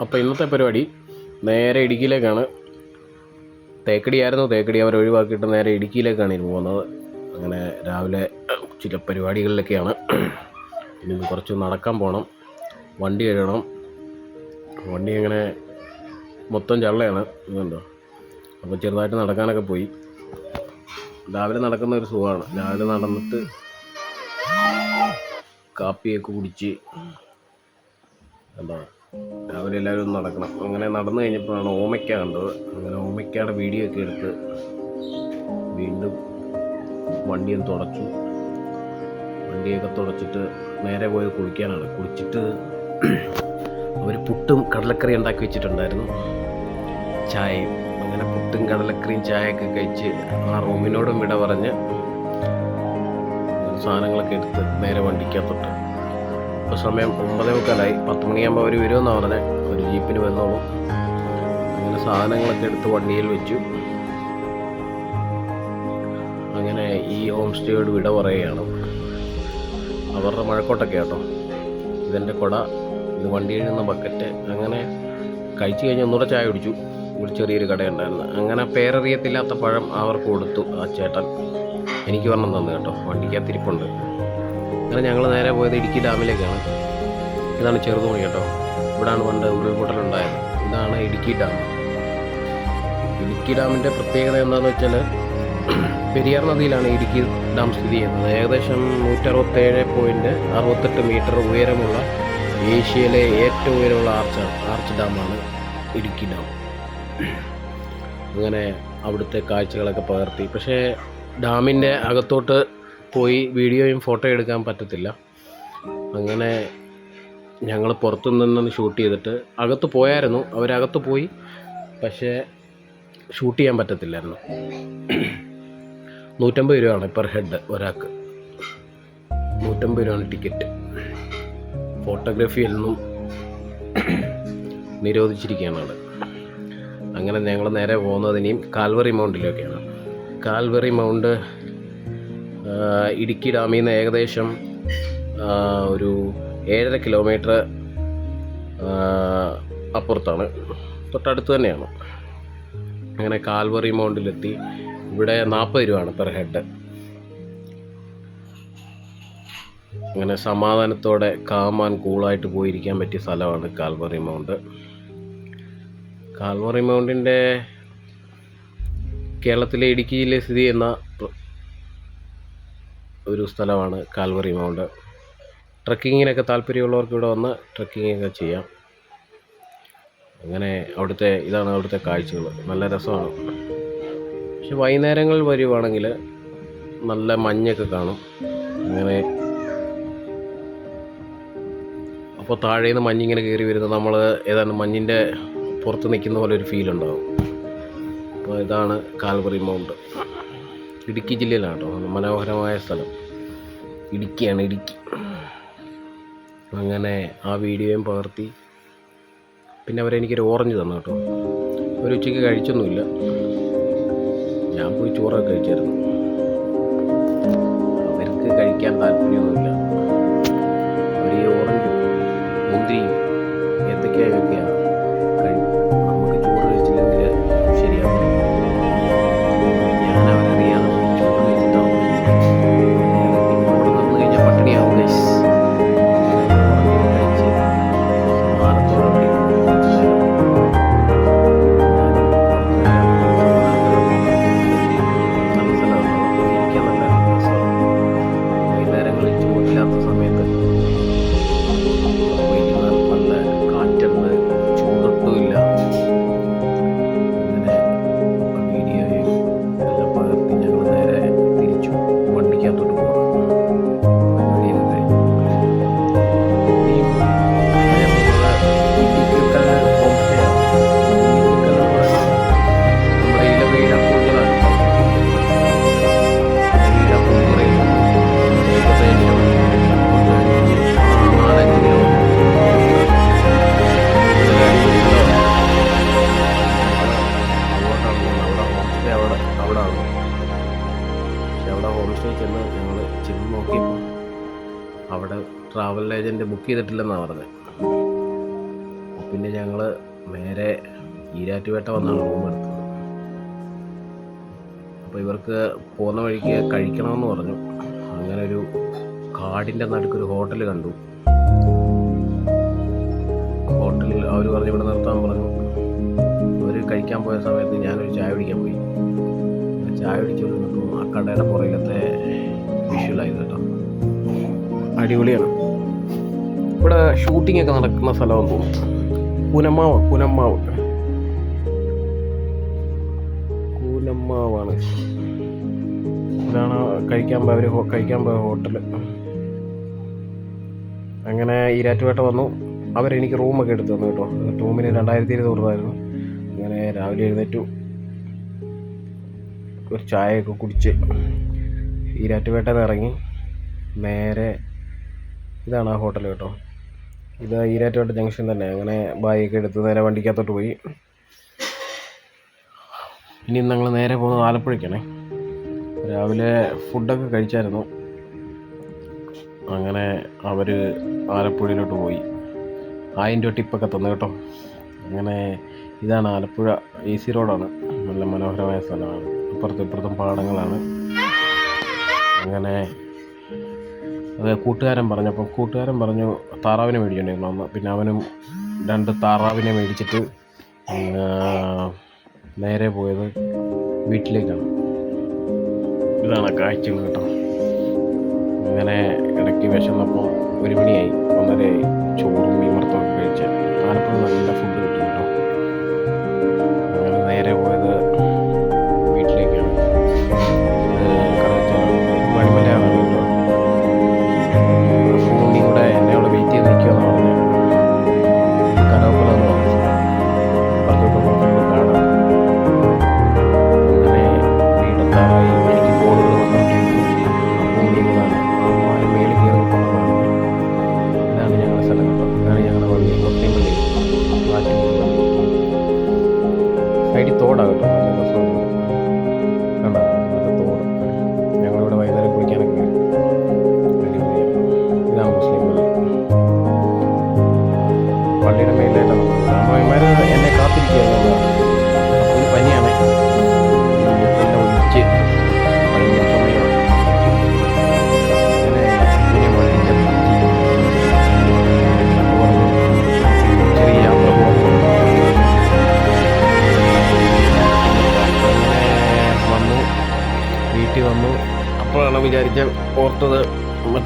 അപ്പോൾ ഇന്നത്തെ പരിപാടി നേരെ ഇടുക്കിയിലേക്കാണ്. തേക്കടിയായിരുന്നു. തേക്കടി അവർ ഒഴിവാക്കിയിട്ട് നേരെ ഇടുക്കിയിലേക്കാണ് ഇനി പോകുന്നത്. അങ്ങനെ രാവിലെ ചില പരിപാടികളിലൊക്കെയാണ്. ഇനി കുറച്ച് നടക്കാൻ പോകണം വണ്ടി കഴുകണം. വണ്ടി അങ്ങനെ മൊത്തം ചള്ളയാണ്. ഇതുണ്ടോ? അപ്പോൾ ചെറുതായിട്ട് നടക്കാനൊക്കെ പോയി. രാവിലെ നടക്കുന്ന ഒരു സുഖമാണ്. രാവിലെ നടന്നിട്ട് കാപ്പിയൊക്കെ കുടിച്ച് എന്താ രാവിലെ എല്ലാവരും ഒന്ന് നടക്കണം. അങ്ങനെ നടന്നു കഴിഞ്ഞപ്പോഴാണ് ഓമയ്ക്ക കണ്ടത്. അങ്ങനെ ഓമയ്ക്കയുടെ വീഡിയോ ഒക്കെ എടുത്ത് വീണ്ടും വണ്ടിയും തുടച്ചു. വണ്ടിയൊക്കെ തുടച്ചിട്ട് നേരെ പോയി കുളിക്കാനാണ്. കുളിച്ചിട്ട് അവർ പുട്ടും കടലക്കറി ഉണ്ടാക്കി വെച്ചിട്ടുണ്ടായിരുന്നു. ചായയും. അങ്ങനെ പുട്ടും കടലക്കറിയും ചായയൊക്കെ കഴിച്ച് ആ റൂമിനോടും വിട പറഞ്ഞ് സാധനങ്ങളൊക്കെ എടുത്ത് നേരെ വണ്ടിക്കകത്തോട്ട്. ഇപ്പോൾ സമയം ഒമ്പതേ മുക്കാലായി. പത്ത് മണിയാകുമ്പോൾ അവർ വരുമെന്നാണ് പറഞ്ഞത് ഒരു ജീപ്പിന് വന്നോളൂ. അങ്ങനെ സാധനങ്ങളൊക്കെ എടുത്ത് വണ്ടിയിൽ വെച്ചു. അങ്ങനെ ഈ ഹോം സ്റ്റേയോട് വിട പറയുകയാണ്. അവരുടെ മഴക്കോട്ടൊക്കെ കേട്ടോ ഇതെന്റെ കുട. ഇത് വണ്ടി എഴുതുന്ന ബക്കറ്റ്. അങ്ങനെ കഴിച്ചു കഴിഞ്ഞ് ഒന്നുകൂടെ ചായ കുടിച്ചു. ഒരു ചെറിയൊരു കടയുണ്ടായിരുന്നു അങ്ങനെ പേരറിയത്തില്ലാത്ത പഴം അവർക്ക് കൊടുത്തു ആ ചേട്ടൻ. എനിക്ക് വരണം തന്നു കേട്ടോ. വണ്ടിക്കകത്ത് ഇരിപ്പുണ്ട് അങ്ങനെ ഞങ്ങൾ നേരെ പോയത് ഇടുക്കി ഡാമിലേക്കാണ്. ഇതാണ് ചെറുതോണി കേട്ടോ. ഇവിടാണ് പണ്ട് ഉരുൾപൊട്ടലുണ്ടായത്. ഇതാണ് ഇടുക്കി ഡാം. ഇടുക്കി ഡാമിന്റെ പ്രത്യേകത എന്താണെന്ന് വെച്ചാൽ പെരിയാർ നദിയിലാണ് ഇടുക്കി ഡാം സ്ഥിതി ചെയ്യുന്നത്. ഏകദേശം നൂറ്ററുപത്തേഴ് പോയിന്റ് അറുപത്തെട്ട് മീറ്റർ ഉയരമുള്ള ഏഷ്യയിലെ ഏറ്റവും ഉയരമുള്ള ആർച്ചാണ് ആർച്ച് ഡാമാണ് ഇടുക്കി ഡാം. അങ്ങനെ അവിടുത്തെ കാഴ്ചകളൊക്കെ പകർത്തി. പക്ഷേ ഡാമിന്റെ അകത്തോട്ട് പോയി വീഡിയോയും ഫോട്ടോ എടുക്കാൻ പറ്റത്തില്ല. അങ്ങനെ ഞങ്ങൾ പുറത്തു നിന്നൊന്ന് ഷൂട്ട് ചെയ്തിട്ട് അകത്ത് പോയായിരുന്നു. അവരകത്ത് പോയി പക്ഷേ ഷൂട്ട് ചെയ്യാൻ പറ്റത്തില്ലായിരുന്നു. നൂറ്റമ്പത് രൂപയാണ് പെർ ഹെഡ് ഒരാൾക്ക്. നൂറ്റമ്പത് രൂപയാണ് ടിക്കറ്റ്. ഫോട്ടോഗ്രാഫി എന്നും നിരോധിച്ചിരിക്കുകയാണ് അവിടെ അങ്ങനെ ഞങ്ങൾ നേരെ പോകുന്നത് ഇനിയും കാൽവറി മൗണ്ടിലൊക്കെയാണ് കാൽവറി മൗണ്ട് ഇടുക്കി ഡാമിൽ നിന്ന് ഏകദേശം ഒരു ഏഴര കിലോമീറ്റർ അപ്പുറത്താണ്. തൊട്ടടുത്ത് തന്നെയാണ്. അങ്ങനെ കാൽവറി മൗണ്ടിലെത്തി. ഇവിടെ നാൽപ്പത് രൂപയാണ് പെർ ഹെഡ് അങ്ങനെ സമാധാനത്തോടെ കാമാൻ കൂളായിട്ട് പോയിരിക്കാൻ പറ്റിയ സ്ഥലമാണ് കാൽവറി മൗണ്ട്. കാൽവറി മൗണ്ടിന്റെ കേരളത്തിലെ ഇടുക്കിയിൽ സ്ഥിതി ചെയ്യുന്ന ഒരു സ്ഥലമാണ് കാൽവറി മൗണ്ട്. ട്രക്കിങ്ങിനൊക്കെ താല്പര്യമുള്ളവർക്ക് ഇവിടെ വന്ന് ട്രക്കിങ്ങൊക്കെ ചെയ്യാം. അങ്ങനെ അവിടുത്തെ ഇതാണ് അവിടുത്തെ കാഴ്ചകൾ. നല്ല രസമാണ്. പക്ഷെ വൈകുന്നേരങ്ങളിൽ വരുവാണെങ്കിൽ നല്ല മഞ്ഞൊക്കെ കാണും. അങ്ങനെ അപ്പോൾ താഴെ നിന്ന് മഞ്ഞിങ്ങനെ കയറി വരുന്നത് നമ്മൾ ഏതാണ്ട് മഞ്ഞിന്റെ പുറത്ത് നിൽക്കുന്ന പോലെ ഒരു ഫീൽ ഉണ്ടാവും. അപ്പോൾ ഇതാണ് കാൽവറി മൗണ്ട്. ഇടുക്കി ജില്ലയിലാണ് കേട്ടോ മനോഹരമായ സ്ഥലം. ഇടുക്കിയാണ് ഇടുക്കി. അങ്ങനെ ആ വീഡിയോയും പകർത്തി. പിന്നെ അവരെനിക്കൊരു ഓറഞ്ച് തന്നു കേട്ടോ. ഒരു ഉച്ചയ്ക്ക് കഴിച്ചൊന്നുമില്ല. ഞാൻ പോയി ചോറൊക്കെ കഴിച്ചായിരുന്നു. അവർക്ക് കഴിക്കാൻ താല്പര്യമൊന്നുമില്ല. സ്റ്റേ ചെന്ന് ഞങ്ങൾ ചെന്ന് നോക്കിയപ്പോൾ അവിടെ ട്രാവൽ ഏജന്റ് ബുക്ക് ചെയ്തിട്ടില്ലെന്നാണ് പറഞ്ഞത് പിന്നെ ഞങ്ങൾ നേരെ ഈരാറ്റുപേട്ട വന്നാണ് റൂം എടുത്തത്. അപ്പോൾ ഇവർക്ക് പോകുന്ന വഴിക്ക് കഴിക്കണമെന്ന് പറഞ്ഞു. അങ്ങനെ ഒരു കാടിന്റെ നടുക്കൊരു ഹോട്ടൽ കണ്ടു. ഹോട്ടലിൽ അവർ പറഞ്ഞു ഇവിടെ നിർത്താൻ പറഞ്ഞു. അവർ കഴിക്കാൻ പോയ സമയത്ത് ഞാനൊരു ചായ കുടിക്കാൻ പോയി. ചായ പിടിച്ചു ആ കടയുടെ പുറകിലത്തെ അടിപൊളിയാണ്. ഇവിടെ ഷൂട്ടിംഗ് ഒക്കെ നടക്കുന്ന സ്ഥലമാണെന്ന് തോന്നുന്നു. പുനമാവ് പുനമാവ് കൂനമ്മാവാണ്. ഇതാണ് കഴിക്കാൻ പോയ അവർ കഴിക്കാൻ പോയ ഹോട്ടൽ അങ്ങനെ ഈരാറ്റുപേട്ട വന്നു. അവരെനിക്ക് റൂമൊക്കെ എടുത്തു തന്നു കേട്ടോ. റൂമിന് രണ്ടായിരത്തി ഇരുന്നൂറ് രൂപയായിരുന്നു അങ്ങനെ രാവിലെ എഴുന്നേറ്റു. ഒരു ചായയൊക്കെ കുടിച്ച്. ഈരാറ്റുപേട്ടയിൽ നിന്ന് ഇറങ്ങി നേരെ ഇതാണ് ആ ഹോട്ടൽ കേട്ടോ. ഇത് ഈരാറ്റുപേട്ട ജംഗ്ഷൻ തന്നെ. അങ്ങനെ ബാഗൊക്കെ എടുത്ത് നേരെ വണ്ടിക്കകത്തോട്ട് പോയി. ഇനി ഞങ്ങൾ നേരെ പോകുന്നത് ആലപ്പുഴയ്ക്കാണേ. രാവിലെ ഫുഡൊക്കെ കഴിച്ചായിരുന്നു. അങ്ങനെ അവർ ആലപ്പുഴയിലോട്ട് പോയി. ആയിരം രൂപ ടിപ്പൊക്കെ തന്നു കേട്ടോ. അങ്ങനെ ഇതാണ് ആലപ്പുഴ എ സി റോഡാണ് നല്ല മനോഹരമായ സ്ഥലമാണ്. അപ്പുറത്തും ഇപ്പുറത്തും പാടങ്ങളാണ്. അങ്ങനെ അത് കൂട്ടുകാരൻ പറഞ്ഞപ്പോൾ കൂട്ടുകാരൻ പറഞ്ഞു താറാവിനെ മേടിച്ചിട്ടുണ്ടായിരുന്നു പിന്നെ അവനും രണ്ട് താറാവിനെ മേടിച്ചിട്ട് നേരെ പോയത് വീട്ടിലേക്കാണ്. ഇതാണ് കാഴ്ചകൾ കേട്ടോ. അങ്ങനെ ഇടയ്ക്ക് വിശന്നപ്പോൾ ഒരു മണിയായി. ഒന്നരയായി ചോറും വിമർത്തൊക്കെ കഴിച്ച് ആലപ്പുഴ നല്ല ഫുഡ്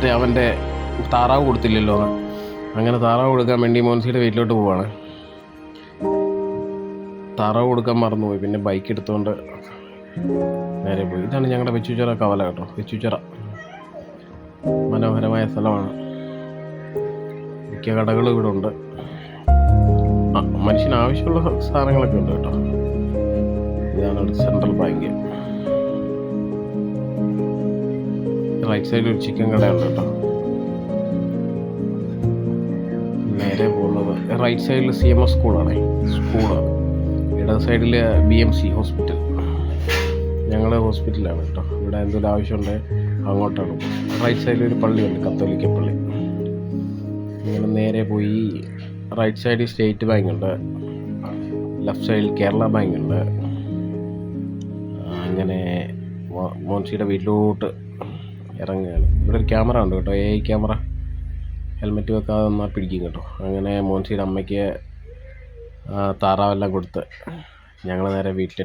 മറ്റേ അവന്റെ താറാവ് കൊടുത്തില്ലല്ലോ അങ്ങനെ താറാവ് കൊടുക്കാൻ വേണ്ടി മോൻസിയുടെ വീട്ടിലോട്ട് പോവാണ്. താറാവ് കൊടുക്കാൻ മറന്നുപോയി. പിന്നെ ബൈക്ക് എടുത്തുകൊണ്ട് നേരെ പോയി. ഇതാണ് ഞങ്ങളുടെ വെച്ചുച്ചിറ കവല കേട്ടോ. വെച്ചുച്ചിറ മനോഹരമായ സ്ഥലമാണ്. മിക്ക കടകളും ഇവിടെ ഉണ്ട്. മനുഷ്യന് ആവശ്യമുള്ള സാധനങ്ങളൊക്കെ ഉണ്ട് കേട്ടോ. ഇതാണ് സെൻട്രൽ ബാങ്ക് റൈറ്റ് സൈഡിൽ ഒരു ചിക്കൻ കടയുണ്ട് കേട്ടോ. നേരെ പോകുന്നത്. റൈറ്റ് സൈഡിൽ സി എം എസ് സ്കൂളാണ് സ്കൂൾ ഇടത് സൈഡിൽ ബി എം സി ഹോസ്പിറ്റൽ ഞങ്ങളുടെ ഹോസ്പിറ്റലാണ് കേട്ടോ. ഇവിടെ എന്തൊരു ആവശ്യമുണ്ട് അങ്ങോട്ടാണ് റൈറ്റ് സൈഡിൽ ഒരു പള്ളിയുണ്ട് കത്തോലിക്ക പള്ളി. ഇങ്ങനെ നേരെ പോയി റൈറ്റ് സൈഡിൽ സ്റ്റേറ്റ് ബാങ്ക് ഉണ്ട്. ലെഫ്റ്റ് സൈഡിൽ കേരള ബാങ്ക് ഉണ്ട്. അങ്ങനെ മോൻസിയുടെ വീട്ടിലോട്ട് ഇറങ്ങുകയാണ്. ഇവിടെ ഒരു ക്യാമറ ഉണ്ട് കേട്ടോ. എ ഐ ക്യാമറ ഹെൽമെറ്റ് വെക്കാതെ നന്നാ പിടിക്കും കേട്ടോ. അങ്ങനെ മോൻസിയുടെ അമ്മയ്ക്ക് താറാവെല്ലാം കൊടുത്ത് ഞങ്ങൾ നേരെ വീട്ടിലെത്തി